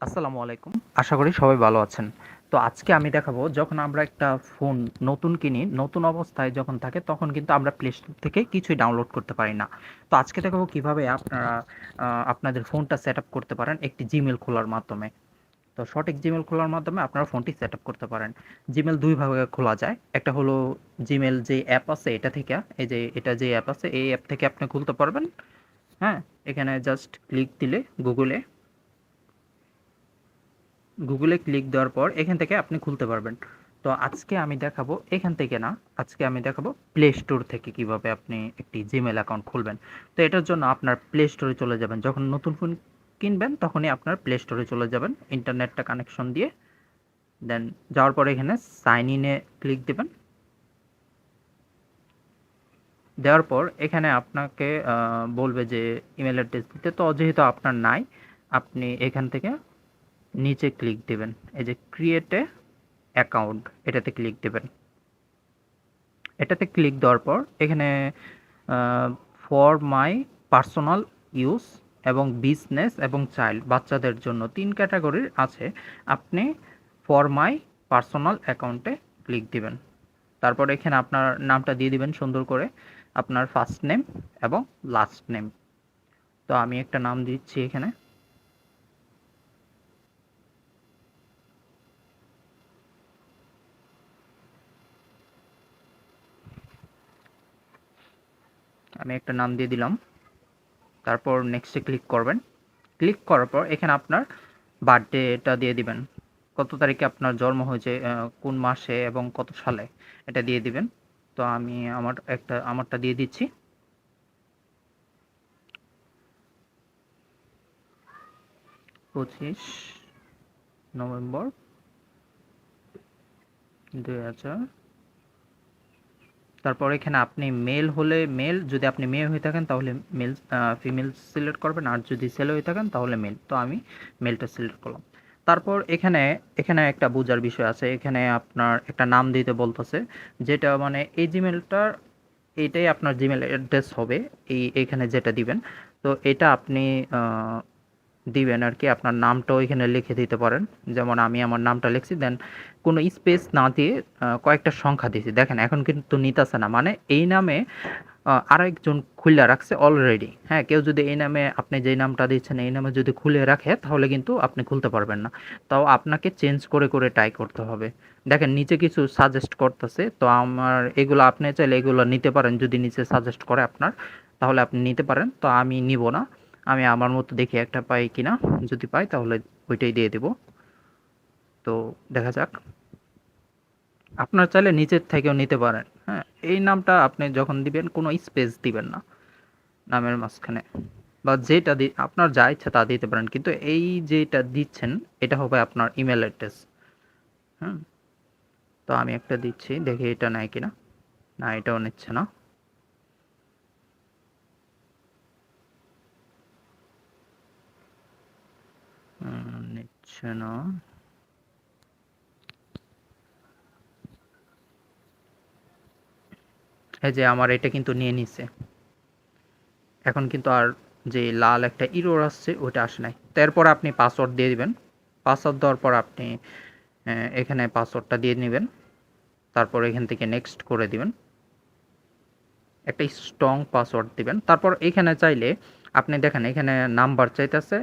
আসসালামু আলাইকুম। আশা করি সবাই ভালো আছেন। তো আজকে আমি দেখাবো, যখন আমরা একটা ফোন নতুন কিনি, নতুন অবস্থায় যখন থাকে, তখন কিন্তু আমরা প্লে স্টোর থেকে কিছুই ডাউনলোড করতে পারি না। তো আজকে দেখাবো কীভাবে আপনারা আপনাদের ফোনটা সেট আপ করতে পারেন একটি জিমেল খোলার মাধ্যমে। তো সঠিক জিমেল খোলার মাধ্যমে আপনারা ফোনটি সেট আপ করতে পারেন। জিমেল দুই ভাবে খোলা যায়। একটা হলো জিমেল যে অ্যাপ আছে, এটা থেকে, এই যে, এটা যে অ্যাপ আছে, এই অ্যাপ থেকে আপনি খুলতে পারবেন। হ্যাঁ এখানে জাস্ট ক্লিক দিলে গুগলে গুগলে ক্লিক দেওয়ার পর এখান থেকে আপনি খুলতে পারবেন। তো আজকে আমি দেখাবো এখান থেকে না, আজকে আমি দেখাবো প্লে স্টোর থেকে কীভাবে আপনি একটি জিমেল অ্যাকাউন্ট খুলবেন। তো এটার জন্য আপনার প্লে স্টোরে চলে যাবেন। যখন নতুন ফোন কিনবেন, তখনই আপনার প্লে স্টোরে চলে যাবেন ইন্টারনেটটা কানেকশন দিয়ে। দেন যাওয়ার পরে এখানে সাইন ইনে ক্লিক দেবেন। দেওয়ার পর এখানে আপনাকে বলবে যে ইমেল অ্যাড্রেস দিতে। তো যেহেতু আপনার নাই, আপনি এখান থেকে নিচে ক্লিক দেবেন। এই যে ক্রিয়েটে অ্যাকাউন্ট এটাতে ক্লিক দেবেন। এটাতে ক্লিক দেওয়ার পর এখানে ফর মাই পার্সোনাল ইউজ এবং বিজনেস এবং চাইল্ড বাচ্চাদের জন্য তিন ক্যাটাগরির আছে। আপনি ফর মাই পার্সোনাল অ্যাকাউন্টে ক্লিক দিবেন। তারপর এখানে আপনার নামটা দিয়ে দিবেন সুন্দর করে। আপনার ফার্স্ট নেম এবং লাস্ট নেম তো আমি একটা নাম দিচ্ছি এখানে। আমি একটা নাম দিয়ে দিলাম। তারপর নেক্সটে ক্লিক করবেন। ক্লিক করার পর এখানে আপনার বার্থডেটা দিয়ে দিবেন। কত তারিখে আপনার জন্ম হয়েছে কোন মাসে এবং কত সালে এটা দিয়ে দিবেন। তো আমি আমার একটা, আমারটা দিয়ে দিচ্ছি। পঁচিশ নভেম্বর দুই হাজার তারপর এখানে আপনি মেল হলে মেল যদি আপনি মেয়ে হয়ে থাকেন তাহলে মেল ফিমেল সিলেক্ট করবেন, আর যদি ছেলে হয়ে থাকেন তাহলে মেল তো আমি মেলটা সিলেক্ট করলাম। তারপর এখানে এখানে একটা বোঝার বিষয় আছে। এখানে আপনার একটা নাম দিতে বলতেছে, যেটা মানে এই জিমেলটার এইটাই আপনার জিমেল অ্যাড্রেস হবে। এই, এখানে যেটা দিবেন। তো এটা আপনি দিবেন আর কি, আপনার নামটাও এখানে লিখে দিতে পারেন। যেমন আমি আমার নামটা লিখছি, দেন কোনো স্পেস না দিয়ে কয়েকটা সংখ্যা দিয়েছি। দেখেন, এখন কিন্তু নিতেছে না মানে এই নামে আরেকজন খুলে রাখছে অলরেডি হ্যাঁ কেউ যদি এই নামে, আপনি যেই নামটা দিচ্ছেন, এই নামে যদি খুলে রাখে, তাহলে কিন্তু আপনি খুলতে পারবেন না। তাও আপনাকে চেঞ্জ করে করে ট্রাই করতে হবে। দেখেন, নিচে কিছু সাজেস্ট করতেছে, তো আমার এগুলো আপনি চাইলে এগুলো নিতে পারেন। যদি নিচে সাজেস্ট করে আপনার, তাহলে আপনি নিতে পারেন। তো আমি নিব না। আমি আমার মতো দেখি একটা পাই কিনা, যদি পাই তাহলে ওইটাই দিয়ে দেব। তো দেখা যাক। আপনার চাইলে নিচের থেকেও নিতে পারেন হ্যাঁ। এই নামটা আপনি যখন দিবেন, কোনো স্পেস দিবেন না নামের মাঝখানে। বা যেটা দি আপনার যা ইচ্ছা তা দিতে পারেন। কিন্তু এই যেটা দিচ্ছেন, এটা হবে আপনার ইমেল অ্যাড্রেস হুম। তো আমি একটা দিচ্ছি, দেখি এটা নেয় কিনা। না, এটাও নিচ্ছে না। নিচ্ছে না। এই যে আমার এটা কিন্তু নিয়ে নিছে। এখন কিন্তু আর যে লাল একটা ইরোর আসছে ওটা আসে নাই। তারপর আপনি পাসওয়ার্ড দিয়ে দিবেন। পাসওয়ার্ড দেওয়ার পর আপনি এখানে পাসওয়ার্ডটা দিয়ে নেবেন। তারপর এখান থেকে নেক্সট করে দিবেন। একটা স্ট্রং পাসওয়ার্ড দিবেন। তারপর এখানে চাইলে, আপনি দেখেন, এখানে নাম্বার চাইতেছে।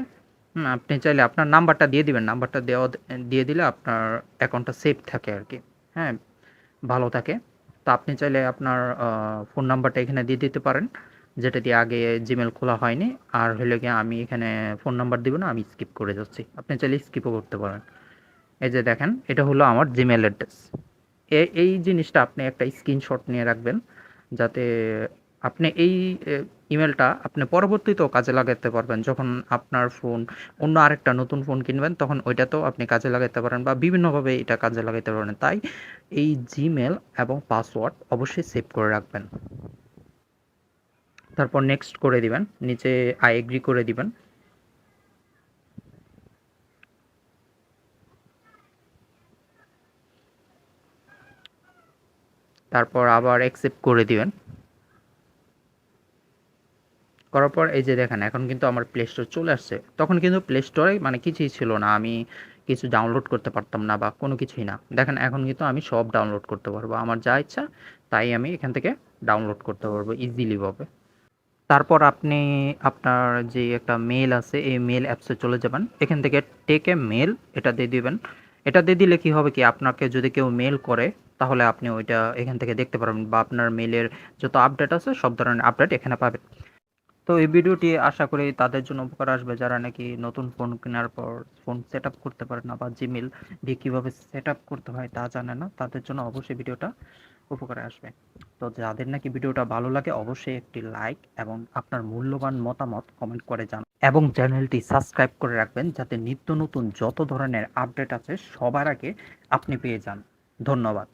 হুম, আপনি চাইলে আপনার নাম্বারটা দিয়ে দিবেন। নাম্বারটা দেওয়া দিয়ে দিলে আপনার অ্যাকাউন্টটা সেফ থাকে আর কি হ্যাঁ ভালো থাকে। তো আপনি চাইলে আপনার ফোন নাম্বারটা এখানে দিয়ে দিতে পারেন। যেটা দিয়ে আগে জিমেল খোলা হয়নি। আর হলে গিয়ে আমি এখানে ফোন নাম্বার দিব না আমি স্কিপ করে যাচ্ছি। আপনি চাইলে স্কিপও করতে পারেন। এই যে দেখেন এটা হলো আমার জিমেল অ্যাড্রেস এই জিনিসটা আপনি একটা স্ক্রিনশট নিয়ে রাখবেন। যাতে আপনি এই ইমেলটা আপনি পরবর্তীতেও কাজে লাগাতে পারবেন। যখন আপনার ফোন অন্য আরেকটা নতুন ফোন কিনবেন, তখন ওইটাতেও আপনি কাজে লাগাতে পারেন বা বিভিন্নভাবে এটা কাজে লাগাতে পারেন। তাই এই জিমেল এবং পাসওয়ার্ড অবশ্যই সেভ করে রাখবেন। তারপর নেক্সট করে দিবেন, নিচে আই এগ্রি করে দিবেন। তারপর আবার অ্যাকসেপ্ট করে দিবেন। করার পর এই যে দেখেন, এখন কিন্তু আমার প্লে স্টোর চলে আসছে। তখন কিন্তু প্লে স্টোরে মানে কিছুই ছিল না। আমি কিছু ডাউনলোড করতে পারতাম না বা কোনো কিছুই না। দেখেন, এখন কিন্তু আমি সব ডাউনলোড করতে পারব। আমার যা ইচ্ছা, তাই আমি এখান থেকে ডাউনলোড করতে পারব ইজিলি ভাবে। তারপর আপনি আপনার যে একটা মেল আছে, এই মেল অ্যাপসে চলে যাবেন। এখান থেকে টেকে মেল এটা দিয়ে দিবেন। এটা দিয়ে দিলে কি হবে কি? আপনাকে যদি কেউ মেল করে, তাহলে আপনি ওইটা এখান থেকে দেখতে পারবেন বা আপনার মেলের যত আপডেট আছে, সব ধরনের আপডেট এখানে পাবেন। তো এই ভিডিওটি আশা করি তাদের জন্য উপকার আসবে যারা নাকি নতুন ফোন কেনার পর ফোন সেট করতে পারে না বা জিমেল দিয়ে কীভাবে সেট করতে হয় তা জানে না, তাদের জন্য অবশ্যই ভিডিওটা উপকারে আসবে। তো যাদের নাকি ভিডিওটা ভালো লাগে অবশ্যই একটি লাইক এবং আপনার মূল্যবান মতামত কমেন্ট করে জানান। এবং চ্যানেলটি সাবস্ক্রাইব করে রাখবেন যাতে নিত্য নতুন যত ধরনের আপডেট আছে সবার আগে আপনি পেয়ে যান। ধন্যবাদ।